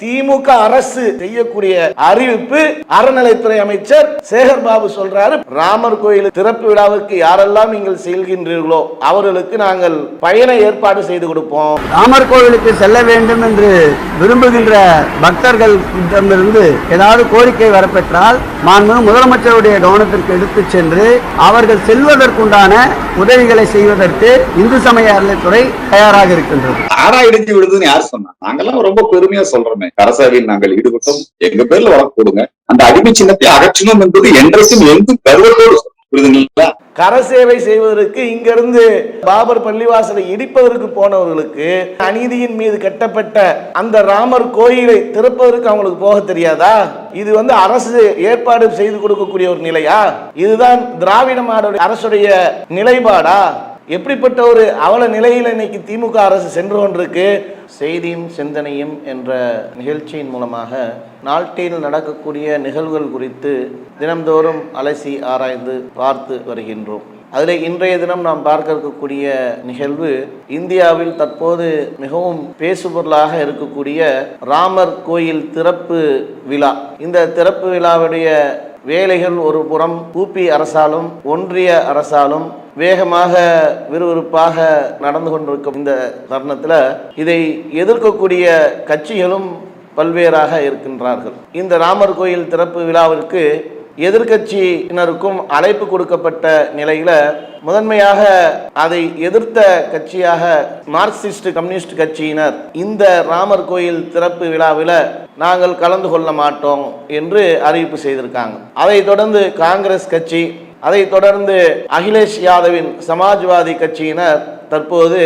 திமுக அரசு செய்யக்கூடிய அறிவிப்பு அறநிலைத்துறை அமைச்சர் சேகர் பாபு சொல்றாரு. ராமர் கோயில் திறப்பு விழாவுக்கு யாரெல்லாம் நீங்கள் செல்கின்றீர்களோ அவர்களுக்கு நாங்கள் பயண ஏற்பாடு செய்து கொடுப்போம். ராமர் கோவிலுக்கு செல்ல வேண்டும் என்று விரும்புகின்ற பக்தர்களிடமிருந்து ஏதாவது கோரிக்கை வரப்பெற்றால் மாண்பு முதலமைச்சருடைய கவனத்திற்கு எடுத்துச் சென்று அவர்கள் செல்வதற்குண்டான உதவிகளை செய்வதற்கு இந்து சமய அறநிலைத்துறை தயாராக இருக்கின்றது. ஆறா இடிஞ்சு விடுதுன்னு யார் சொன்னா? நாங்கெல்லாம் ரொம்ப பெருமையா சொல்றோமே. கரசாவில் நாங்கள் ஈடுபட்டோம். எங்க பேர்ல வழக்கு போடுங்க. அந்த அடிமை சின்னத்தை அகற்றணும் என்பது என்றைக்கும் எங்கும் கருவத்தோடு புரியுதுங்களா கரசேவை செய்வதற்கு இங்கிருந்து பாபர் பள்ளிவாசலை இடிப்பதற்கு போனவர்களுக்கு அநீதியின் மீது கட்டப்பட்ட அந்த ராமர் கோயிலை திறப்பதற்கு அவங்களுக்கு போக தெரியாதா? இது வந்து அரசு ஏற்பாடு செய்து கொடுக்கக்கூடிய ஒரு நிலையா? இதுதான் திராவிட மாடல் அரசுடைய நிலைப்பாடா? எப்படிப்பட்ட ஒரு அவல நிலையில் இன்னைக்கு திமுக அரசு சென்று கொண்டிருக்கு? செய்தியும் சிந்தனையும் என்ற நிகழ்ச்சியின் மூலமாக நாட்டில் நடக்கக்கூடிய நிகழ்வுகள் குறித்து தினம்தோறும் அலசி ஆராய்ந்து பார்த்து வருகின்றோம். அதில் இன்றைய தினம் நாம் பார்க்க இருக்கக்கூடிய நிகழ்வு இந்தியாவில் தற்போது மிகவும் பேசுபொருளாக இருக்கக்கூடிய ராமர் கோயில் திறப்பு விழா. இந்த திறப்பு விழாவுடைய வேலைகள் ஒரு புறம் ஊபி அரசாலும் ஒன்றிய அரசாலும் வேகமாக விறுவிறுப்பாக நடந்து கொண்டிருக்கும் இந்த தருணத்தில் இதை எதிர்க்கக்கூடிய கட்சிகளும் பல்வேறாக இருக்கின்றார்கள். இந்த ராமர் கோயில் திறப்பு விழாவிற்கு எதிர்க்கட்சியினருக்கும் அழைப்பு கொடுக்கப்பட்ட நிலையில் முதன்மையாக அதை எதிர்த்த கட்சியாக மார்க்சிஸ்ட் கம்யூனிஸ்ட் கட்சியினர் இந்த ராமர் கோயில் திறப்பு விழாவில் நாங்கள் கலந்து கொள்ள மாட்டோம் என்று அறிவிப்பு செய்திருக்காங்க. அதைத் தொடர்ந்து காங்கிரஸ் கட்சி அதைத் தொடர்ந்து அகிலேஷ் யாதவின் சமாஜ்வாதி கட்சியினர் தற்போது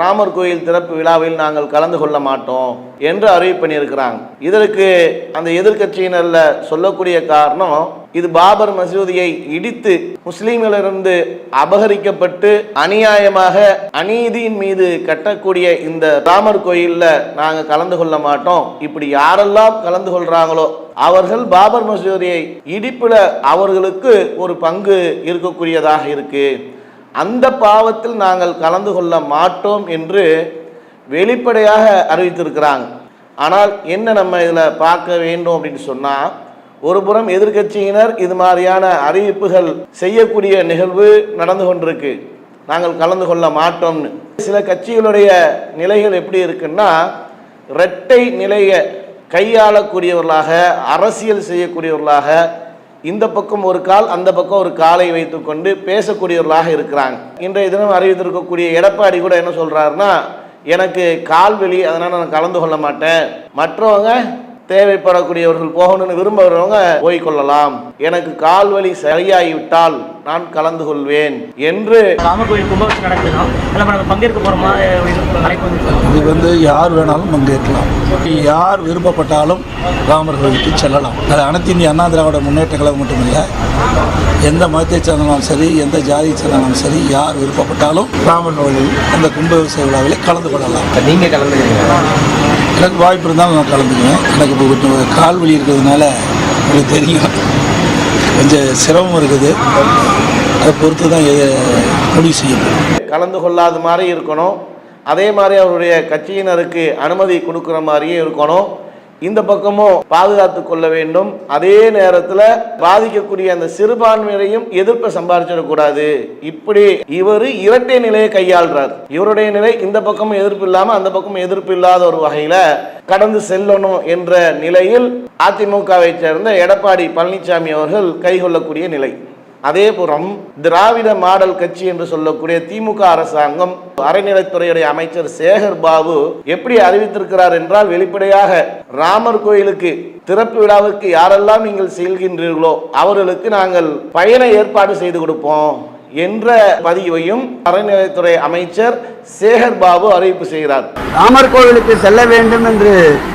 ராமர் கோயில் திறப்பு விழாவில் நாங்கள் கலந்து கொள்ள மாட்டோம் என்று அறிவிப்பு பண்ணியிருக்கிறாங்க. இதற்கு அந்த எதிர்கட்சியினரில் சொல்லக்கூடிய காரணம் இது பாபர் மசூதியை இடித்து முஸ்லீம்களிலிருந்து அபகரிக்கப்பட்டு அநியாயமாக அநீதியின் மீது கட்டக்கூடிய இந்த ராமர் கோயிலில் நாங்கள் கலந்து கொள்ள மாட்டோம். இப்படி யாரெல்லாம் கலந்து கொள்றாங்களோ அவர்கள் பாபர் மசூதியை இடிப்பில் அவர்களுக்கு ஒரு பங்கு இருக்கக்கூடியதாக இருக்கு. அந்த பாவத்தில் நாங்கள் கலந்து கொள்ள மாட்டோம் என்று வெளிப்படையாக அறிவித்திருக்கிறாங்க. ஆனால் என்ன நம்ம இதில் பார்க்க வேண்டும் அப்படின்னு சொன்னால் ஒரு புறம் எதிர்க்கட்சியினர் இது மாதிரியான அறிவிப்புகள் செய்யக்கூடிய நிகழ்வு நடந்து கொண்டிருக்கு. நாங்கள் கலந்து கொள்ள மாட்டோம்னு. சில கட்சிகளுடைய நிலைகள் எப்படி இருக்குன்னா இரட்டை நிலையை கையாளக்கூடியவர்களாக அரசியல் செய்யக்கூடியவர்களாக இந்த பக்கம் ஒரு கால் அந்த பக்கம் ஒரு காலை வைத்துக்கொண்டு பேசக்கூடியவர்களாக இருக்கிறாங்க. இன்றைய தினம் அறிவித்திருக்கக்கூடிய எடப்பாடி கூட என்ன சொல்றாருன்னா எனக்கு கால் வலி அதனால நான் கலந்து கொள்ள மாட்டேன். மற்றவங்க தேவைப்படக்கூடியவர்கள் போகணும்னு விரும்புகிறவங்க போய்கொள்ளலாம் எனக்கு கால் வலி சரியாகிவிட்டால் நான் கலந்து கொள்வேன் என்று ராமர் கோயில் கும்பாபிஷேகம் நடக்குதுன்னா நம்ம பங்கேற்க வந்து இது வந்து யார் வேணாலும் பங்கேற்கலாம். யார் விருப்பப்பட்டாலும் ராமர் கோயிலுக்கு செல்லலாம். அது அனைத்து இந்திய அண்ணா திராவிட முன்னேற்ற கழகம் மட்டுமில்லை. எந்த மதத்தை சேர்ந்தாலும் சரி எந்த ஜாதியை சேர்ந்தாலும் சரி யார் விருப்பப்பட்டாலும் ராமர் கோயில் அந்த கும்பாபிஷேக விழாவில் கலந்து கொள்ளலாம். நீங்கள் கலந்துக்கிறீங்க எனக்கு வாய்ப்பு இருந்தால் நான் கலந்துக்குவேன். எனக்கு இப்போ கொஞ்சம் கால் வலி இருக்கிறதுனால எனக்கு தெரியும். கொஞ்சம் சிரமம் இருக்குது. அதை பொறுத்து தான் முடிவு செய்யணும். கலந்து கொள்ளாத மாதிரி இருக்கணும். அதே மாதிரி அவருடைய கட்சியினருக்கு அனுமதி கொடுக்குற மாதிரியே இருக்கணும். இந்த பக்கமும் பாதுகாத்து கொள்ள வேண்டும். அதே நேரத்தில் பாதிக்கக்கூடிய அந்த சிறுபான்மையினையும் எதிர்ப்பை சம்பாதிச்சிடக்கூடாது இப்படி இவர் இரட்டை நிலையை கையாள்றார். இவருடைய நிலை இந்த பக்கமும் எதிர்ப்பு இல்லாமல் அந்த பக்கமும் எதிர்ப்பு இல்லாத ஒரு வகையில் கடந்து செல்லணும் என்ற நிலையில் அதிமுகவை சேர்ந்த எடப்பாடி பழனிசாமி அவர்கள் கைகொள்ளக்கூடிய நிலை. அதேபுறம் திராவிட மாடல் கட்சி என்று சொல்லக்கூடிய திமுக அரசாங்கம் அறநிலைத்துறையுடைய அமைச்சர் சேகர் பாபு எப்படி அறிவித்திருக்கிறார் என்றால் வெளிப்படையாக ராமர் கோயிலுக்கு திறப்பு விழாவுக்கு யாரெல்லாம் நீங்கள் செல்கின்றீர்களோ அவர்களுக்கு நாங்கள் பயண ஏற்பாடு செய்து கொடுப்போம். என்ற பதிவையும் அறநிலைத்துறை அமைச்சர் சேகர் பாபு அறிவிப்பு செய்கிறார். ராமர் கோவிலுக்கு செல்ல வேண்டும் என்று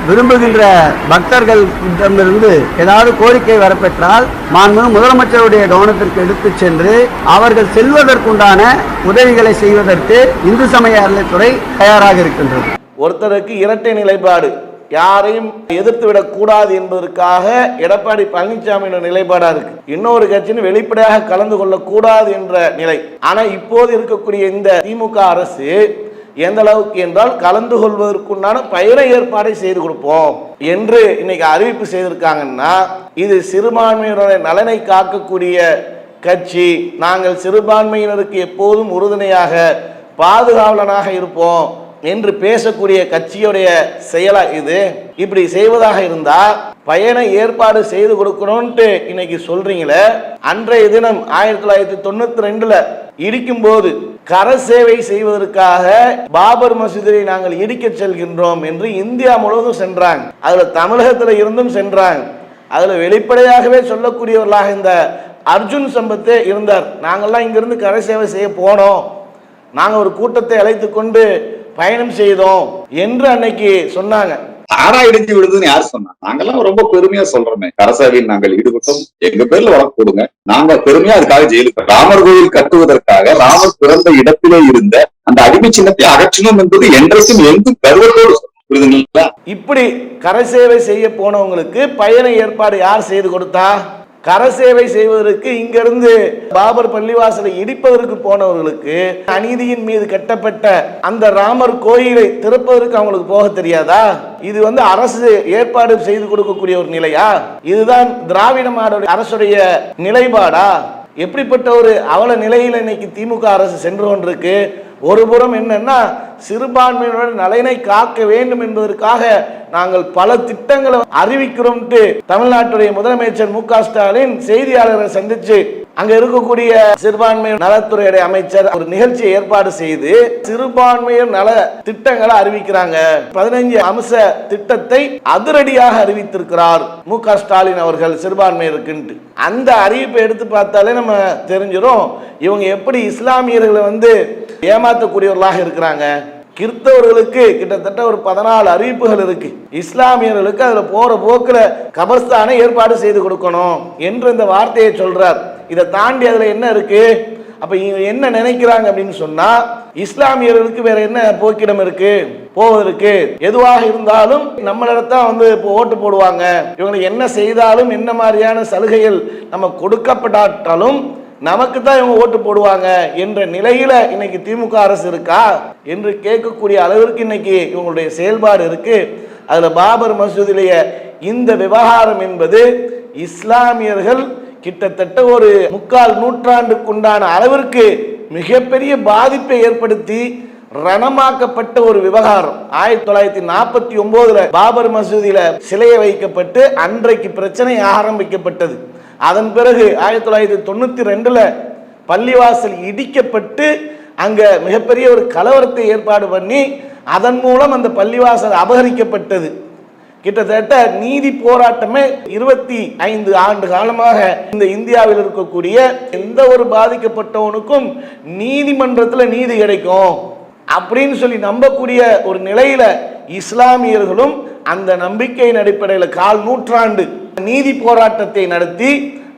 விரும்புகின்ற பக்தர்களிடமிருந்து ஏதாவது கோரிக்கை வரப்பெற்றால் மாண்பு முதலமைச்சருடைய கவனத்திற்கு எடுத்துச் சென்று அவர்கள் செல்வதற்குண்டான உதவிகளை செய்வதற்கு இந்து சமய அறநிலைத்துறை தயாராக இருக்கின்றது. ஒருத்தருக்கு இரட்டை நிலைப்பாடு. யாரையும் எதிர்த்து விடக்கூடாது என்பதற்காக எடப்பாடி பழனிசாமியோட நிலைப்பாடா இருக்கு. இன்னொரு கட்சின்னு வெளிப்படையாக கலந்து கொள்ளக்கூடாது என்ற நிலை. ஆனா இப்போது இருக்கக்கூடிய இந்த திமுக அரசு எந்த அளவுக்கு என்றால் கலந்து கொள்வதற்குண்டான பயண ஏற்பாடை செய்து கொடுப்போம் என்று இன்னைக்கு அறிவிப்பு செய்திருக்காங்கன்னா இது சிறுபான்மையினருடைய நலனை காக்கக்கூடிய கட்சி. நாங்கள் சிறுபான்மையினருக்கு எப்போதும் உறுதுணையாக பாதுகாவலனாக இருப்போம். என்று பேசக்கூடிய கட்சியுடைய செயலா இது. இப்படி செய்வதாக இருந்தா பயண ஏற்பாடு செய்து கொடுக்கணும்ட்டு இன்னைக்கு சொல்றீங்களே. அன்றைய தினம் ஆயிரத்தி தொள்ளாயிரத்தி தொண்ணூத்தி ரெண்டுல இடிக்கும் போது கர சேவை செய்வதற்காக பாபர் மசூதியை நாங்கள் இடிக்க செல்கின்றோம் என்று இந்தியா முழுவதும் சென்றாங்க. அதுல தமிழகத்துல இருந்தும் சென்றாங்க. அதுல வெளிப்படையாகவே சொல்லக்கூடியவர்களாக இந்த அர்ஜுன் சம்பத்தே இருந்தார். நாங்கள்லாம் இங்கிருந்து கரை சேவை செய்ய போனோம். நாங்கள் ஒரு கூட்டத்தை அழைத்து கொண்டு பயணம் செய்தோம் என்று அன்னைக்கு சொன்னாங்க. தானா இடிஞ்சு விழுதுன்னு யார் சொன்னா? நாங்கெல்லாம் ரொம்ப பெருமையா சொல்றோமே. கரசாவில் நாங்கள் ஈடுபட்டோம். எங்க பேர்ல வழக்கு கொடுங்க. நாங்க பெருமையா அதுக்காக ஜெயிலுக்கு ராமர் கோயில் கட்டுவதற்காக ராமர் பிறந்த இடத்திலே இருந்த அந்த அடிமை சின்னத்தை அகற்றணும் என்பது என்றைக்கும் எங்கும் கருவத்தோடு. புரியுதுங்களா இப்படி கரை சேவை செய்ய போனவங்களுக்கு பயண ஏற்பாடு யார் செய்து கொடுத்தா? கர சேவை செய்வதற்கு இங்கிருந்து பாபர் பள்ளிவாசலை இடிப்பதற்கு போனவர்களுக்கு அநீதியின் மீது கட்டப்பட்ட அந்த ராமர் கோயிலை திறப்பதற்கு அவங்களுக்கு போக தெரியாதா? இது வந்து அரசு ஏற்பாடு செய்து கொடுக்கக்கூடிய ஒரு நிலையா? இதுதான் திராவிட மாடல் அரசுடைய நிலைப்பாடா? எப்படிப்பட்ட ஒரு அவல நிலையில் இன்னைக்கு திமுக அரசு சென்று கொண்டிருக்கு? ஒரு புறம் என்னன்னா சிறுபான்மையினர் நலனை காக்க வேண்டும் என்பதற்காக நாங்கள் பல திட்டங்களை அறிவிக்கிறோம் தமிழ்நாட்டுடைய முதலமைச்சர் மு க ஸ்டாலின் செய்தியாளர்களை சந்திச்சு அங்க இருக்கக்கூடிய சிறுபான்மையர் நலத்துறையுடைய அமைச்சர் ஒரு நிகழ்ச்சியை ஏற்பாடு செய்து சிறுபான்மையர் நல திட்டங்களை அறிவிக்கிறாங்க. பதினைஞ்சு அம்ச திட்டத்தை அதிரடியாக அறிவித்திருக்கிறார் மு க ஸ்டாலின் அவர்கள் சிறுபான்மையருக்குன்ட்டு அந்த அறிவிப்பை எடுத்து பார்த்தாலே நம்ம தெரிஞ்சிடும் இவங்க எப்படி இஸ்லாமியர்களை வந்து ஏமாற்றக்கூடியவர்களாக இருக்கிறாங்க. கிறிஸ்தவர்களுக்கு கிட்டத்தட்ட ஒரு பதினாலு அறிவிப்புகள் இருக்கு. இஸ்லாமியர்களுக்கு அதுல போற போக்குல கபர்ஸ்தானை ஏற்பாடு செய்து கொடுக்கணும் என்று இந்த வார்த்தையை சொல்றார். இதை தாண்டி அதில் என்ன இருக்கு? அப்போ இவங்க என்ன நினைக்கிறாங்க அப்படின்னு சொன்னா இஸ்லாமியர்களுக்கு வேற என்ன போக்கிடம் இருக்கு? போவதற்கு எதுவாக இருந்தாலும் நம்மளிடத்தான் வந்து இப்போ ஓட்டு போடுவாங்க. இவங்களுக்கு என்ன செய்தாலும் என்ன மாதிரியான சலுகைகள் நம்ம கொடுக்கப்படாட்டாலும் நமக்கு தான் இவங்க ஓட்டு போடுவாங்க என்ற நிலையில இன்னைக்கு திமுக அரசு இருக்கா? என்று கேட்கக்கூடிய அளவிற்கு இன்னைக்கு இவங்களுடைய செயல்பாடு இருக்கு. அதுல பாபர் மசூதிலேயே இந்த விவகாரம் என்பது இஸ்லாமியர்கள் கிட்டத்தட்ட ஒரு முக்கால் நூற்றாண்டுக்குண்டான அளவிற்கு மிகப்பெரிய பாதிப்பை ஏற்படுத்தி ரணமாக்கப்பட்ட ஒரு விவகாரம். ஆயிரத்தி தொள்ளாயிரத்தி நாற்பத்தி ஒன்பதுல பாபர் மசூதியில சிலையை வைக்கப்பட்டு அன்றைக்கு பிரச்சனை ஆரம்பிக்கப்பட்டது. அதன் பிறகு ஆயிரத்தி தொள்ளாயிரத்தி தொண்ணூத்தி ரெண்டுல பள்ளிவாசல் இடிக்கப்பட்டு அங்க மிகப்பெரிய ஒரு கலவரத்தை ஏற்பாடு பண்ணி அதன் மூலம் அந்த பள்ளிவாசல் அபகரிக்கப்பட்டது. கிட்டத்தட்ட நீதி போராட்டமே இருபத்தி ஐந்து ஆண்டு காலமாக இந்த இந்தியாவில் இருக்கக்கூடிய எந்த ஒரு பாதிக்கப்பட்டவனுக்கும் நீதிமன்றத்தில் நீதி கிடைக்கும் அப்படின்னு சொல்லி நம்பக்கூடிய ஒரு நிலையில இஸ்லாமியர்களும் அந்த நம்பிக்கையின் அடிப்படையில் கால் நூற்றாண்டு நீதி போராட்டத்தை நடத்தி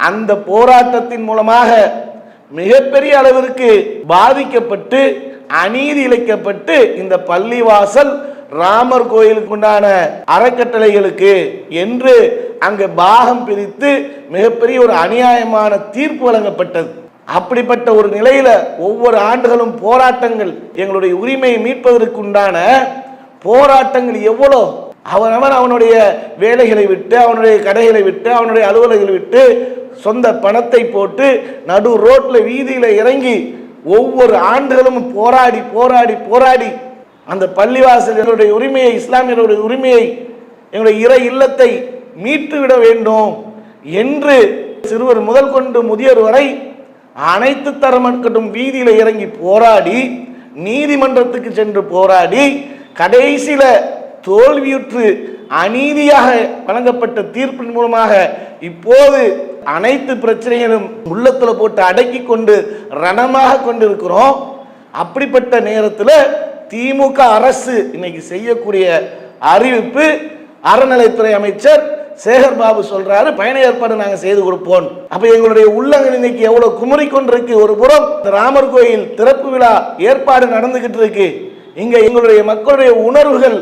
அந்த போராட்டத்தின் மூலமாக மிகப்பெரிய அளவிற்கு பாதிக்கப்பட்டு அநீதி இழைக்கப்பட்டு இந்த பள்ளிவாசல் ராமர் கோயிலுக்கு உண்டான அறக்கட்டளைகளுக்கு என்று அங்கு பாகம் பிரித்து மிகப்பெரிய ஒரு அநியாயமான தீர்ப்பு வழங்கப்பட்டது. அப்படிப்பட்ட ஒரு நிலையில ஒவ்வொரு ஆண்டுகளும் போராட்டங்கள் எங்களுடைய உரிமையை மீட்பதற்குண்டான போராட்டங்கள் எவ்வளோ? அவனவன் அவனுடைய வேலைகளை விட்டு அவனுடைய கடைகளை விட்டு அவனுடைய அலுவலகளை விட்டு சொந்த பணத்தை போட்டு நடு ரோட்டில் வீதியில் இறங்கி ஒவ்வொரு ஆண்டுகளும் போராடி போராடி போராடி அந்த பள்ளிவாசல் எங்களுடைய உரிமையை இஸ்லாமியர்களுடைய உரிமையை எங்களுடைய இறை இல்லத்தை மீட்டுவிட வேண்டும் என்று சிறுவர் முதல் கொண்டு முதியோர் வரை அனைத்து தரமக்கட்டும் வீதியில் இறங்கி போராடி நீதிமன்றத்துக்கு சென்று போராடி கடைசியில் தோல்வியுற்று அநீதியாக வழங்கப்பட்ட தீர்ப்பின் மூலமாக இப்போது அனைத்து பிரச்சனைகளும் உள்ளத்தில் போட்டு அடக்கி கொண்டு ரணமாக கொண்டிருக்கிறோம். அப்படிப்பட்ட நேரத்தில் திமுக அரசு இன்னைக்கு செய்யக்கூடிய அறிவிப்பு அறநிலைத்துறை அமைச்சர் சேகர் பாபு சொல்றாரு பயண ஏற்பாடு நாங்கள் செய்து கொடுப்போம். அப்ப எங்களுடைய உள்ளங்கள் இன்னைக்கு எவ்வளவு குமரி கொண்டிருக்கு ஒரு புறம் ராமர் கோயில் திறப்பு விழா ஏற்பாடு நடந்துகிட்டு இருக்கு. இங்க எங்களுடைய மக்களுடைய உணர்வுகள்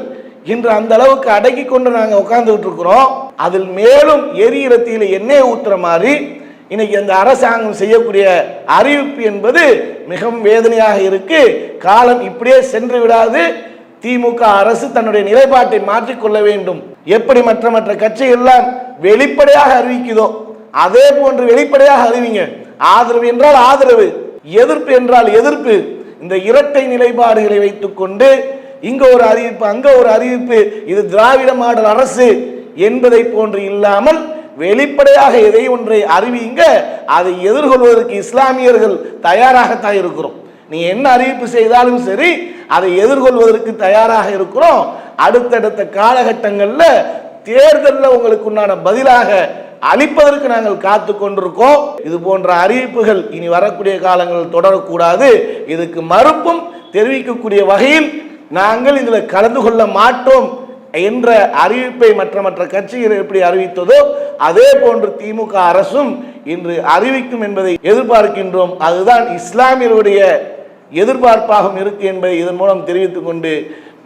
இன்று அந்த அளவுக்கு அடக்கி கொண்டு நாங்கள் உட்கார்ந்துகிட்டு இருக்கிறோம். அதில் மேலும் எரியிறத்தியில் எண்ணெய் ஊத்துற மாதிரி இன்னைக்கு அந்த அரசாங்கம் செய்யக்கூடிய அறிவிப்பு என்பது மிகவும் வேதனையாக இருக்கு. காலம் இப்படியே சென்று விடாது. திமுக அரசு தன்னுடைய நிலைப்பாட்டை மாற்றிக்கொள்ள வேண்டும். எப்படி மற்ற மற்ற கட்சிகள்லாம் வெளிப்படையாக அறிவிக்குதோ அதே போன்று வெளிப்படையாக அறிவிங்க. ஆதரவு என்றால் ஆதரவு எதிர்ப்பு என்றால் எதிர்ப்பு. இந்த இரட்டை நிலைப்பாடுகளை வைத்துக்கொண்டு இங்க ஒரு அறிவிப்பு அங்க ஒரு அறிவிப்பு இது திராவிட மாடல் அரசு என்பதை போன்று இல்லாமல் வெளிப்படையாக எதை ஒன்றை அறிவிங்க அதை எதிர்கொள்வதற்கு இஸ்லாமியர்கள் தயாராகத்தான் இருக்கிறோம். நீ என்ன அறிவிப்பு செய்தாலும் சரி அதை எதிர்கொள்வதற்கு தயாராக இருக்கிறோம். அடுத்தடுத்த காலகட்டங்களில் தேர்தலில் உங்களுக்கு உண்டான பதிலாக அளிப்பதற்கு நாங்கள் காத்து கொண்டிருக்கோம். இது போன்ற அறிவிப்புகள் இனி வரக்கூடிய காலங்களில் தொடரக்கூடாது. இதுக்கு மறுப்பும் தெரிவிக்கக்கூடிய வகையில் நாங்கள் இதில் கலந்து கொள்ள மாட்டோம். என்ற அறிவிப்பை மற்ற மற்ற கட்சிகள் எப்படி அறிவித்ததோ அதே போன்று திமுக அரசும் இன்று அறிவிக்கும் என்பதை எதிர்பார்க்கின்றோம். அதுதான் இஸ்லாமியருடைய எதிர்பார்ப்பாகவும் இருக்கு என்பதை இதன் மூலம் தெரிவித்துக் கொண்டு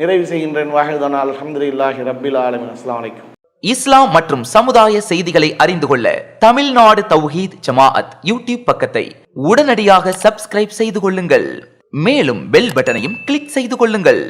நிறைவு செய்கின்றேன். வாஹிதான் அல்ஹம்துலில்லாஹி ரப்பில் ஆலமின். அஸ்ஸலாமு அலைக்கும். இஸ்லாம் மற்றும் சமுதாய செய்திகளை அறிந்து கொள்ள தமிழ்நாடு தௌஹீத் ஜமாஅத் யூடியூப் பக்கத்தை உடனடியாக சப்ஸ்கிரைப் செய்து கொள்ளுங்கள். மேலும் பெல் பட்டனையும் கிளிக் செய்து கொள்ளுங்கள்.